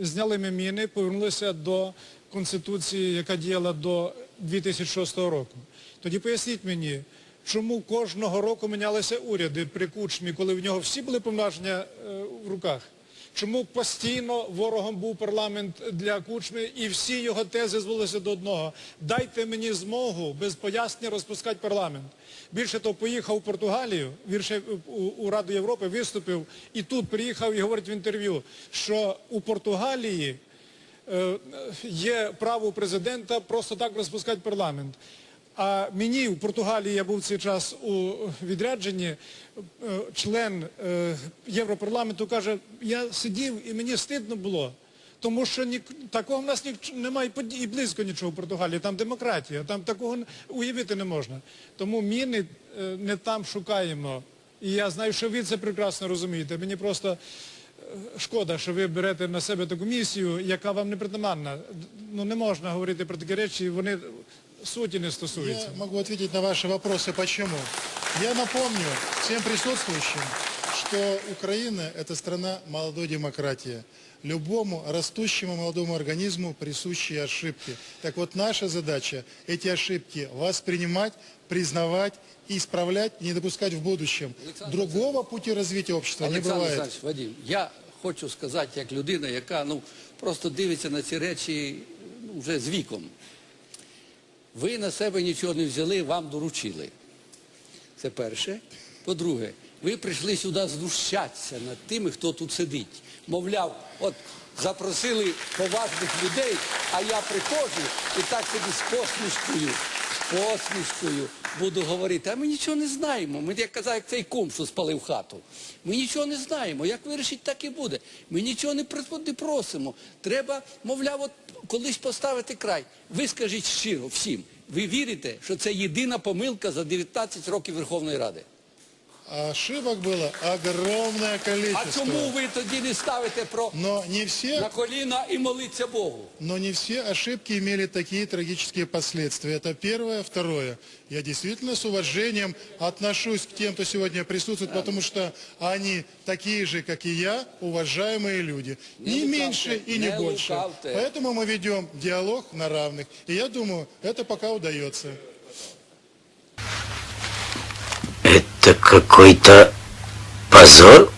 зняли ми міни, повернулися до Конституції, яка діяла до 2006 року. Тоді поясніть мені, чому кожного року мінялися уряди при Кучмі, коли в нього всі були повноваження е, в руках? Чому постійно ворогом був парламент для Кучми і всі його тези звелися до одного? Дайте мені змогу без пояснення розпускати парламент. Більше того, поїхав у Португалію, вірше у, Раду Європи, виступив і тут приїхав і говорить в інтерв'ю, що у Португалії е, є право президента просто так розпускати парламент. А мені в Португалії я був цей час у відрядженні, е, член е, Європарламенту каже, я сидів і мені стидно було. Тому що такого в нас немає і близько нічого в Португалії, там демократія, там такого уявити не можна. Тому міни е, не там шукаємо. І я знаю, що ви це прекрасно розумієте. Мені просто шкода, що ви берете на себе таку місію, яка вам не притаманна. Ну не можна говорити про такі речі, вони суті не стосуються. Я могу ответить на ваши вопросы, почему. Я напомню всем присутствующим, что Украина – это страна молодой демократии. Любому растущему молодому организму присущи ошибки. Так вот, наша задача – эти ошибки воспринимать, признавать и исправлять, и не допускать в будущем. Другого пути развития общества не Олександр бывает. Олександрович, Вадим, я хочу сказати, як людина, яка ну, просто дивиться на ці речі ну, вже з віком. Ви на себе нічого не взяли, вам доручили. Це перше. По-друге, ви прийшли сюди знущатися над тими, хто тут сидить. Мовляв, от запросили поважних людей, а я приходжу і так собі з посмішкою, посмішкою буду говорити. А ми нічого не знаємо. Ми, як казав, як цей кум, що спалив хату. Ми нічого не знаємо. Як вирішить, так і буде. Ми нічого не просимо. Треба, мовляв, от колись поставити край. Ви скажіть щиро всім, ви вірите, що це єдина помилка за 19 років Верховної Ради? А ошибок было огромное А количество. чому ви тоді не ставите про Но не все на коліна і молиться Богу? Но не все ошибки имели такие трагические последствия. Это первое. Второе. Я действительно с уважением отношусь к тем, кто сегодня присутствует, потому что они такие же, как и я, уважаемые люди. Не Не лукавьте, меньше и не не больше. лукавьте. Поэтому мы ведем диалог на равных. И я думаю, это пока удается. Это какой-то позор